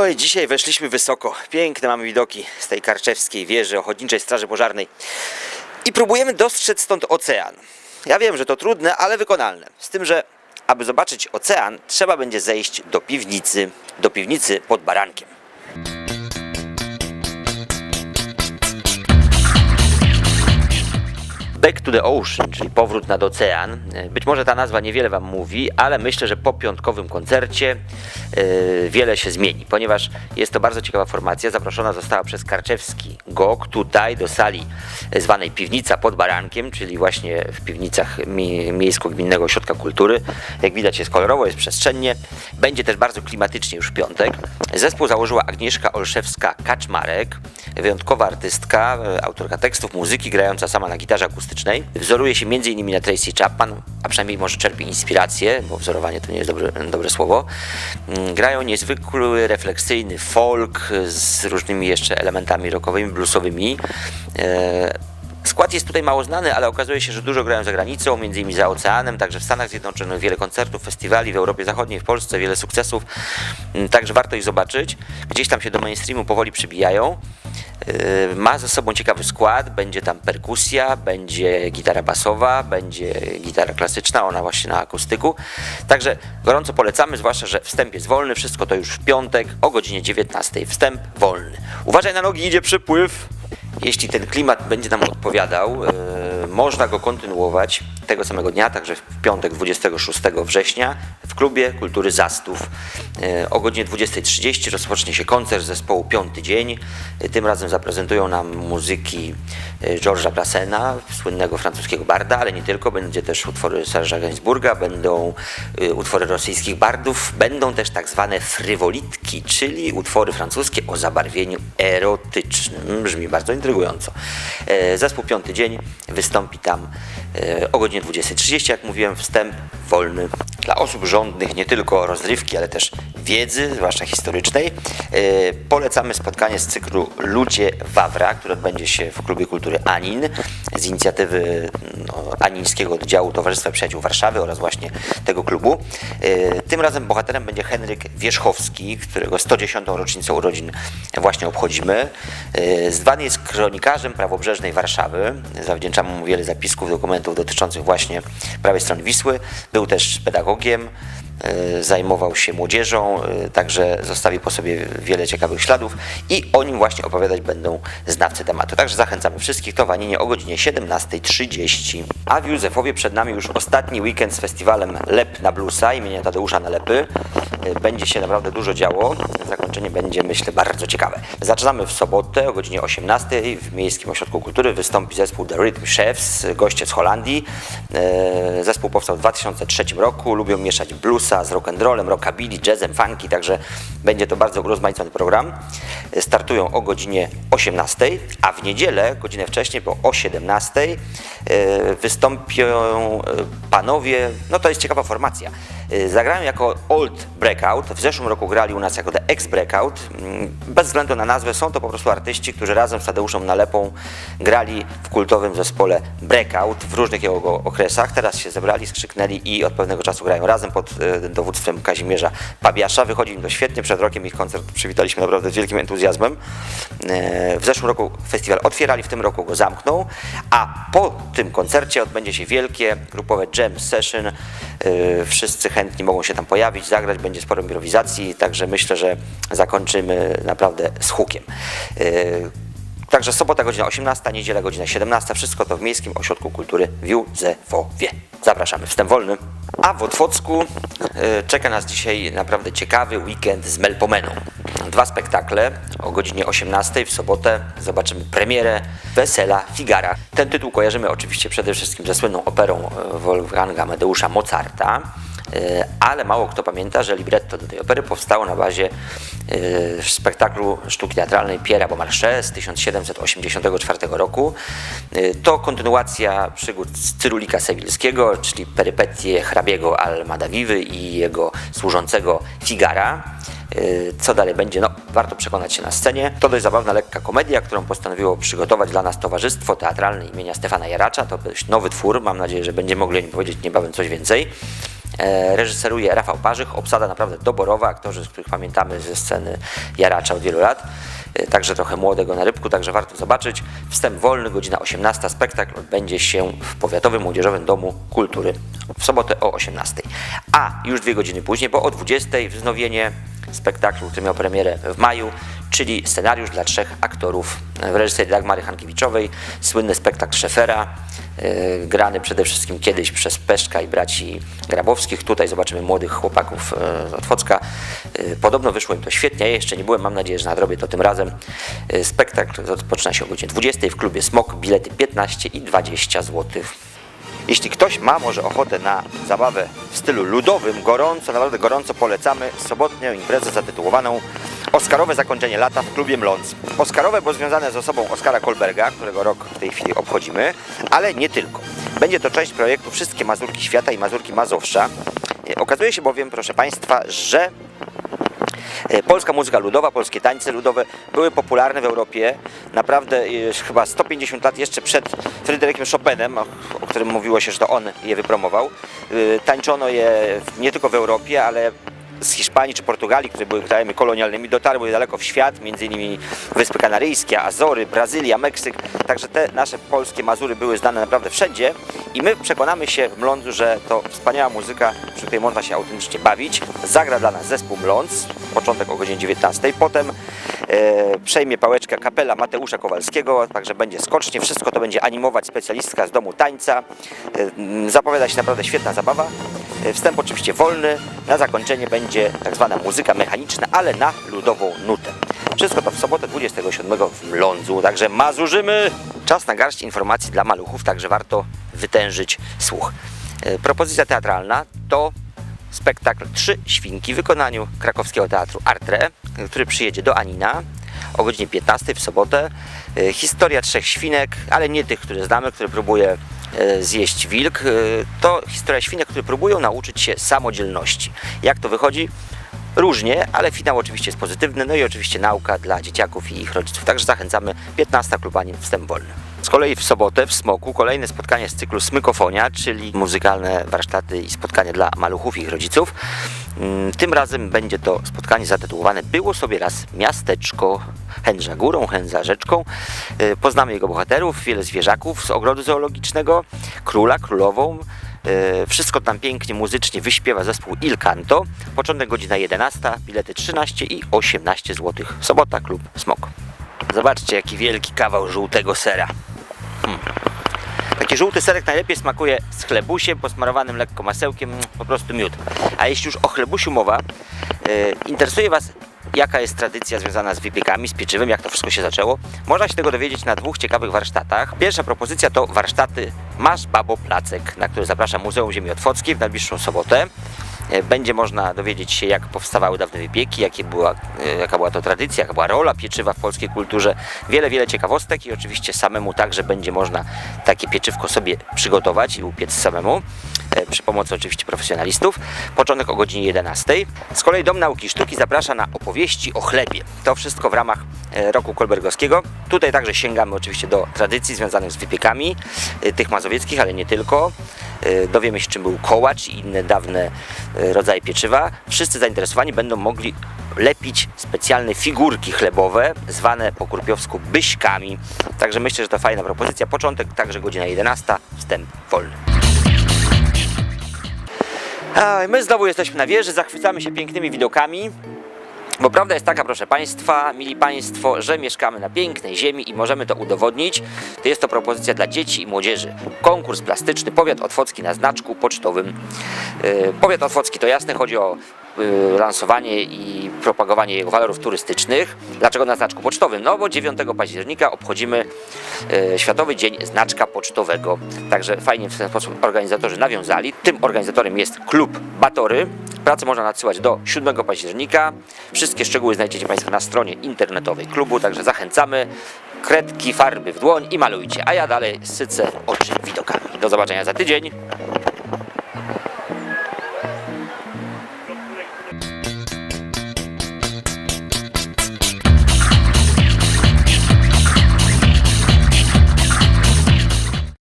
Oj, dzisiaj weszliśmy wysoko. Piękne mamy widoki z tej karczewskiej wieży Ochotniczej Straży Pożarnej. I próbujemy dostrzec stąd ocean. Ja wiem, że to trudne, ale wykonalne. Z tym, że aby zobaczyć ocean, trzeba będzie zejść do piwnicy, do piwnicy pod barankiem. Back to the Ocean, czyli powrót nad ocean. Być może ta nazwa niewiele Wam mówi, ale myślę, że po piątkowym koncercie e, wiele się zmieni, ponieważ jest to bardzo ciekawa formacja. Zaproszona została przez Karczewski GOK tutaj do sali zwanej Piwnica pod Barankiem, czyli właśnie w piwnicach mi, Miejsko-Gminnego Ośrodka Kultury. Jak widać jest kolorowo, jest przestrzennie. Będzie też bardzo klimatycznie już w piątek. Zespół założyła Agnieszka Olszewska-Kaczmarek, wyjątkowa artystka, e, autorka tekstów, muzyki, grająca sama na gitarze akustycznej. Wzoruje się m.in. na Tracy Chapman, a przynajmniej może czerpie inspirację, bo wzorowanie to nie jest dobre, dobre słowo. Mm, Grają niezwykły, refleksyjny folk z różnymi jeszcze elementami rockowymi, bluesowymi. E, Skład jest tutaj mało znany, ale okazuje się, że dużo grają za granicą, między innymi za oceanem, także w Stanach Zjednoczonych, wiele koncertów, festiwali w Europie Zachodniej, w Polsce, wiele sukcesów, Mm, także warto ich zobaczyć. Gdzieś tam się do mainstreamu powoli przybijają. Yy, Ma ze sobą ciekawy skład, będzie tam perkusja, będzie gitara basowa, będzie gitara klasyczna, ona właśnie na akustyku. Także gorąco polecamy, zwłaszcza, że wstęp jest wolny, wszystko to już w piątek o godzinie 19. Wstęp wolny. Uważaj na nogi, idzie przypływ. Jeśli ten klimat będzie nam odpowiadał, e, można go kontynuować tego samego dnia, także w piątek 26 września w klubie kultury Zastów. E, o godzinie 20.30 rozpocznie się koncert zespołu Piąty Dzień. E, Tym razem zaprezentują nam muzyki e, Georgesa Brassena, słynnego francuskiego barda, ale nie tylko. Będzie też utwory Serge'a Gainsbourga, będą utwory rosyjskich bardów, będą też tak zwane frywolitki, czyli utwory francuskie o zabarwieniu erotycznym. Brzmi bardzo intrygująco. Zespół Piąty Dzień wystąpi tam e, o godzinie 20.30, jak mówiłem, wstęp wolny dla osób żądnych nie tylko rozrywki, ale też wiedzy, zwłaszcza historycznej. E, Polecamy spotkanie z cyklu Ludzie Wawra, które odbędzie się w Klubie Kultury Anin z inicjatywy no, Anińskiego Oddziału Towarzystwa Przyjaciół Warszawy oraz właśnie tego klubu. E, Tym razem bohaterem będzie Henryk Wierzchowski, którego 110. rocznicę urodzin właśnie obchodzimy. E, Zwany jest kronikarzem prawobrzeżnej Warszawy. Zawdzięczamy mu wiele zapisków, dokumentów dotyczących właśnie prawej strony Wisły. Był też pedagogiem, zajmował się młodzieżą, e, także zostawi po sobie wiele ciekawych śladów i o nim właśnie opowiadać będą znawcy tematu. Także zachęcamy wszystkich to wanienie o godzinie 17.30. A w Józefowie przed nami już ostatni weekend z festiwalem Lep na Bluesa imienia Tadeusza Nalepy. E, Będzie się naprawdę dużo działo. Zakończenie będzie, myślę, bardzo ciekawe. Zaczynamy w sobotę o godzinie 18.00 w Miejskim Ośrodku Kultury. Wystąpi zespół The Rhythm Chefs, goście z Holandii. E, Zespół powstał w 2003 roku. Lubią mieszać bluesa z rock'n'rollem, rockabilly, jazzem, funky, także będzie to bardzo urozmaicony program. Startują o godzinie 18.00, a w niedzielę, godzinę wcześniej, bo o 17.00 e, wystąpią e, panowie, no to jest ciekawa formacja. E, Zagrają jako Old Breakout. W zeszłym roku grali u nas jako The Ex Breakout. Mm, Bez względu na nazwę są to po prostu artyści, którzy razem z Tadeuszem Nalepą grali w kultowym zespole Breakout w różnych jego okresach. Teraz się zebrali, skrzyknęli i od pewnego czasu grają razem pod e, dowództwem Kazimierza Pabiasza. Wychodzi im to świetnie. Przed rokiem ich koncert przywitaliśmy naprawdę z wielkim entuzjazmem. E, W zeszłym roku festiwal otwierali, w tym roku go zamknął, a po tym koncercie odbędzie się wielkie grupowe jam session. Wszyscy chętni mogą się tam pojawić, zagrać, będzie sporo improwizacji, także myślę, że zakończymy naprawdę z hukiem. E, Także sobota godzina 18, niedziela godzina 17, wszystko to w Miejskim Ośrodku Kultury w Józefowie. Zapraszamy, wstęp wolny. A w Otwocku e, czeka nas dzisiaj naprawdę ciekawy weekend z Melpomeną. Dwa spektakle o godzinie 18 w sobotę zobaczymy premierę Wesela Figara. Ten tytuł kojarzymy oczywiście przede wszystkim ze słynną operą e, Wolfganga Amadeusza Mozarta. E, ale mało kto pamięta, że libretto do tej opery powstało na bazie e, spektaklu sztuki teatralnej Pierre'a Beaumarchais z 1784 roku. E, To kontynuacja przygód Cyrulika Sewilskiego, czyli perypetie hrabiego Almadawiwy i jego służącego Figara. Co dalej będzie? No, warto przekonać się na scenie. To dość zabawna, lekka komedia, którą postanowiło przygotować dla nas Towarzystwo Teatralne imienia Stefana Jaracza. To dość nowy twór, mam nadzieję, że będziemy mogli o nim powiedzieć niebawem coś więcej. E, reżyseruje Rafał Parzych, obsada naprawdę doborowa, aktorzy, z których pamiętamy ze sceny Jaracza od wielu lat. E, Także trochę młodego na rybku, także warto zobaczyć. Wstęp wolny, godzina 18. Spektakl odbędzie się w Powiatowym Młodzieżowym Domu Kultury w sobotę o 18. A już dwie godziny później, bo o 20 wznowienie spektaklu, który miał premierę w maju, czyli scenariusz dla trzech aktorów w reżyserii Dagmary Hankiewiczowej, słynny spektakl Szefera, e, grany przede wszystkim kiedyś przez Peszka i braci Grabowskich. Tutaj zobaczymy młodych chłopaków e, z Otwocka. E, Podobno wyszło im to świetnie, ja jeszcze nie byłem, mam nadzieję, że nadrobię to tym razem. Spektakl rozpoczyna się o godzinie 20 w klubie Smok, bilety 15 i 20 złotych. Jeśli ktoś ma może ochotę na zabawę w stylu ludowym, gorąco, naprawdę gorąco polecamy sobotnią imprezę zatytułowaną Oscarowe zakończenie lata w klubie Mląc. Oscarowe, bo związane z osobą Oskara Kolberga, którego rok w tej chwili obchodzimy, ale nie tylko. Będzie to część projektu Wszystkie Mazurki Świata i Mazurki Mazowsza. E, Okazuje się bowiem, proszę Państwa, że E, Polska muzyka ludowa, polskie tańce ludowe były popularne w Europie naprawdę e, chyba 150 lat jeszcze przed Fryderykiem Chopinem, którym mówiło się, że to on je wypromował. E, Tańczono je nie tylko w Europie, ale z Hiszpanii czy Portugalii, które były krajami kolonialnymi, dotarły daleko w świat, między innymi Wyspy Kanaryjskie, Azory, Brazylia, Meksyk. Także te nasze polskie Mazury były znane naprawdę wszędzie i my przekonamy się w Mlądzu, że to wspaniała muzyka, przy której można się autentycznie bawić. Zagra dla nas zespół Mlądz, początek o godzinie 19. Potem przejmie pałeczkę kapela Mateusza Kowalskiego, także będzie skocznie. Wszystko to będzie animować specjalistka z domu tańca. E, zapowiada się naprawdę świetna zabawa. E, Wstęp oczywiście wolny. Na zakończenie będzie tak zwana muzyka mechaniczna, ale na ludową nutę. Wszystko to w sobotę 27 w Mlądzu, także mazurzymy! Czas na garść informacji dla maluchów, także warto wytężyć słuch. E, Propozycja teatralna to spektakl Trzy Świnki w wykonaniu krakowskiego teatru Artre, który przyjedzie do Anina o godzinie 15 w sobotę. E, Historia trzech świnek, ale nie tych, które znamy, które próbuje e, zjeść wilk. E, To historia świnek, które próbują nauczyć się samodzielności. Jak to wychodzi? Różnie, ale finał oczywiście jest pozytywny, no i oczywiście nauka dla dzieciaków i ich rodziców. Także zachęcamy 15 klub Anin wstęp wolny. Z kolei w sobotę w Smoku kolejne spotkanie z cyklu Smykofonia, czyli muzykalne warsztaty i spotkanie dla maluchów i ich rodziców. Mm, Tym razem będzie to spotkanie zatytułowane Było sobie raz miasteczko Hędza górą, Hędza rzeczką. Y, Poznamy jego bohaterów, wiele zwierzaków z ogrodu zoologicznego, króla, królową, E, Wszystko tam pięknie muzycznie wyśpiewa zespół Il Canto. Początek godzina 11, bilety 13 i 18 zł. Sobota, klub Smok. Zobaczcie, jaki wielki kawał żółtego sera. Hmm. Taki żółty serek najlepiej smakuje z chlebusiem posmarowanym lekko masełkiem, mm, po prostu miód. A jeśli już o chlebusiu mowa, e, interesuje Was jaka jest tradycja związana z wypiekami, z pieczywem, jak to wszystko się zaczęło. Można się tego dowiedzieć na dwóch ciekawych warsztatach. Pierwsza propozycja to warsztaty Masz Babo Placek, na które zaprasza Muzeum Ziemi Otwockiej w najbliższą sobotę. E, Będzie można dowiedzieć się, jak powstawały dawne wypieki, jakie była, e, jaka była to tradycja, jaka była rola pieczywa w polskiej kulturze. Wiele, wiele ciekawostek i oczywiście samemu także będzie można takie pieczywko sobie przygotować i upiec samemu e, przy pomocy oczywiście profesjonalistów. Początek o godzinie 11. Z kolei Dom Nauki Sztuki zaprasza na opowieści o chlebie. To wszystko w ramach roku kolbergowskiego. Tutaj także sięgamy oczywiście do tradycji związanych z wypiekami, tych mazowieckich, ale nie tylko. E, Dowiemy się, czym był kołacz i inne dawne e, rodzaje pieczywa. Wszyscy zainteresowani będą mogli lepić specjalne figurki chlebowe, zwane po kurpiowsku byśkami. Także myślę, że to fajna propozycja. Początek także godzina 11, wstęp wolny. A, My znowu jesteśmy na wieży, zachwycamy się pięknymi widokami. Bo prawda jest taka, proszę Państwa, mili Państwo, że mieszkamy na pięknej ziemi i możemy to udowodnić. To jest to propozycja dla dzieci i młodzieży. Konkurs plastyczny Powiat Otwocki na znaczku pocztowym. Yy, Powiat Otwocki to jasne, chodzi o lansowanie i propagowanie jego walorów turystycznych. Dlaczego na znaczku pocztowym? No bo 9 października obchodzimy yy, Światowy Dzień Znaczka Pocztowego. Także fajnie w ten sposób organizatorzy nawiązali. Tym organizatorem jest klub Batory. Pracę można nadsyłać do 7 października. Wszystkie szczegóły znajdziecie Państwo na stronie internetowej klubu, także zachęcamy. Kredki, farby w dłoń i malujcie. A ja dalej sycę oczy widokami. Do zobaczenia za tydzień.